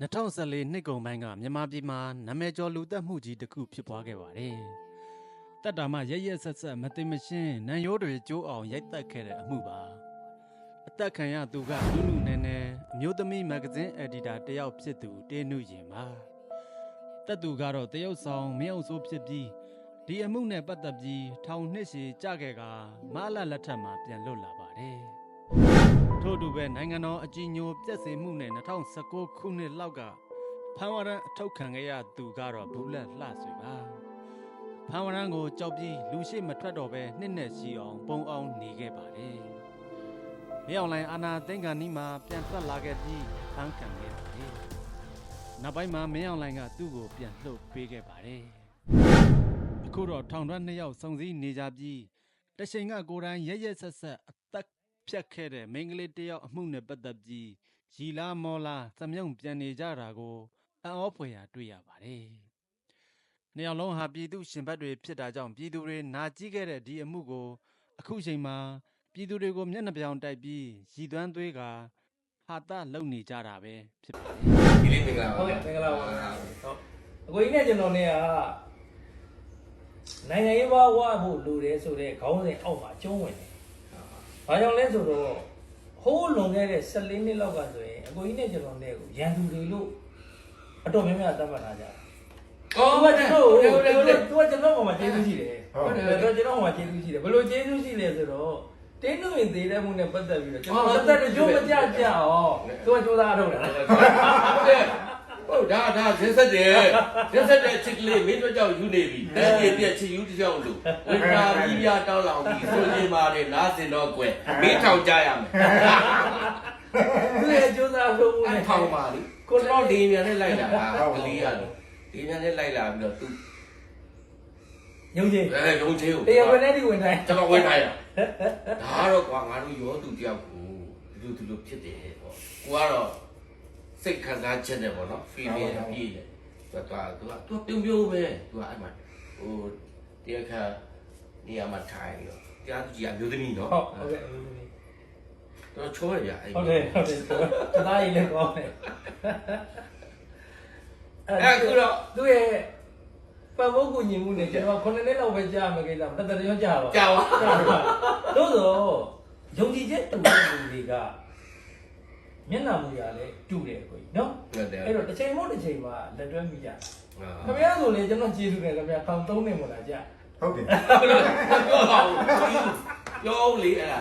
2014နှစ်ကုန်ပိုင်းကမြန်မာပြည်မှာနာမည်ကျော်လူသက်မှုကြီးတစ်ခုဖြစ်ပွားခဲ့ပါတယ်။တက်တာမှရရက်ဆက်ဆက်မသိမရှင်းနံရိုးတွေကျိုးအောင်ရိုက်တက်ခဲ့တဲ့အမှုပါ။အသက်ခံရသူကလူလူနဲနဲအမျိုးသမီးမဂ္ဂဇင်းအက်ဒီတာတစ်ယောက်ဖြစ်သူတေနုရင်ပါ။တက်သူကတော့တရုတ်ဆောင်မင်းအုပ်စိုးဖြစ်ပြီးဒီအမှုနဲ့ပတ်သက်ပြီးထောင်နှစ်ရှည်ကြာခဲ့ကမအလတ်လက်ထက်မှာပြန်လွတ်လာပါတယ်။ ထို့အတူပဲနိုင်ငံတော်အကြီးအညိုပြက်စေမှုနဲ့2019ခုနှစ်လောက်ကဖမ်းဝရမ်းအထုတ်ခံခဲ့ရသူကတော့ဘူးလက်လှဆွေပါဖမ်းဝရမ်းကိုကြောက်ပြီးလူရှိမထွက်တော့ပဲနှစ်နဲ့ရှိအောင်ပုံအောင်နေခဲ့ပါတယ်မြေအောင်လိုင်းအာနာသိန်းကန်နီးမှာပြန်ထွက်လာခဲ့ပြီးဖမ်းခံခဲ့ပါတယ်နောက်ပိုင်းမှာမင်းအောင်လိုင်းကသူ့ကိုပြန်လှုပ်ပေးခဲ့ပါတယ်အခုတော့ထောင်ထွက်နှစ်ယောက်စုံစည်းနေကြပြီးတချိန်ကကိုယ်တိုင်ရရက်ဆက်ဆက်အသက် ဖြတ်ခဲ့တဲ့မိန်းကလေးတစ်ယောက်အမှုနဲ့ပတ်သက်ပြီးရီလာမော်လာသမြုံပြန်နေကြတာကိုအံ့ဩဖွယ်ရာတွေ့ရပါတယ်။နှစ်ယောက်လုံးဟာပြည်သူရှင်ဘတ်တွေဖြစ်တာကြောင့်ပြည်သူတွေနာကျည်းခဲ့တဲ့ဒီအမှုကို အခုချိန်မှာပြည်သူတွေကိုမျက်နှာပြောင်တိုက်ပြီးရည်သွမ်းသွေးကဟာတလုံနေကြတာပဲဖြစ်ပါတယ်ဒီလေးမင်္ဂလာပါဟုတ်ကဲ့မင်္ဂလာပါဟုတ်အကိုကြီးနဲ့ကျွန်တော်နဲ့ကနိုင်ငံရေးဘဝဖို့လိုတယ်ဆိုတဲ့ခေါင်းစဉ်အောက်မှာကျုံးဝင်တယ်။ ဘာကြောင့်လဲဆိုတော့ဟိုးလွန်ခဲ့တဲ့14နှစ်လောက်ကဆိုရင်အကိုကြီးနဲ့ကျွန်တော်နဲ့ကိုရန်သူတွေလို့အတော်များများသတ်မှတ်ထားကြတယ်။အော်သူဟုတ်ကတယ်ကျွန်ဟုတ်တော်တယ်ဟုတ်တယ်ဟုတ်တယ်သူကကျွန်တော်ပေါ်မှာကျေးဇူးရှိတယ်ဟုတ်တယ်သူကကျွန်တော်ပေါ်မှာကျေးဇူးရှိတယ်ဘယ်လိုကျေးဇူးရှိလဲဆိုတော့တင်းနှုတ်ရင်သေးတဲ့မှုနဲ့ပတ်သက်ပြီးတော့ကျွန်တော်ပတ်သက်တဲ့ကြိုးမကြကြအောင်သူကကြိုးစားထုတ်တယ်ဟုတ် ဒါဒါဇင်းဆက်တယ်ဇင်းဆက်တဲ့ချစ်ကလေးမင်းတို့ကြောင့်ယူနေပြီတဲ့ပြည့်ပြည့်ချစ်ယူတကြောင်လို့ဝိညာပြီးပြတောင်းလောင်ပြီးဆိုရင်ပါတယ်နားစင်တော့ကွယ်မင်းထောင်ကြရမယ်သူရဲ့ကြိုးစားထုတ်မှုအဲ့နဲ့ထောင်ပါလေကိုတော့ဒီမြန်နဲ့လိုက်လာတာကလေးရတယ်ဒီမြန်နဲ့လိုက်လာပြီးတော့သူညုံချင်းအဲရုံချင်းကိုတရားဝင်တဲ့ဒီဝင်တိုင်းကျွန်တော်ဝင်ထားရဒါတော့ကွာငါတို့ရောသူတယောက်ကိုဒီလိုဒီလိုဖြစ်တယ်ပေါ့ကိုကတော့ စိတ်ခံစားချက်နဲ့ပေါ့နော် feeling အပြည့်နဲ့သူကသူကသူပြုံးပြုံးပဲသူကအဲ့မှာဟိုတရားခါနေရာမှာထိုင်ရောတရားသူကြီးအမျိုးသမီးနော်ဟုတ်ဟုတ်ကဲ့တော့ချောရပြအဲ့ဟုတ်တယ်ဟုတ်တယ်တသားရည်လည်းကောင်းတယ်အဲ့ခုတော့သူရဲ့ပတ်ဖို့ကူညီမှုနဲ့ကျွန်တော်9နှစ်လောက်ပဲကြာမှာကိစ္စတတရောကြာပါကြောက်တို့ဆိုယုံကြည်ချက်တူတဲ့လူတွေက မျက်နှာမူရလဲတူတယ်ကိုကြီးနော်ဟုတ်တယ်အဲ့တော့တစ်ချိန်မို့တစ်ချိန်မှာလက်တွဲမိကြခင်ခင်ဗျားဆိုလေကျွန်တော်ကျေးဇူးတယ်ခင်ဗျာထောင်3နှစ်မို့လားကြာဟုတ်တယ်ဗျာပြောပါဦးပြောလေအဲ့ဒါ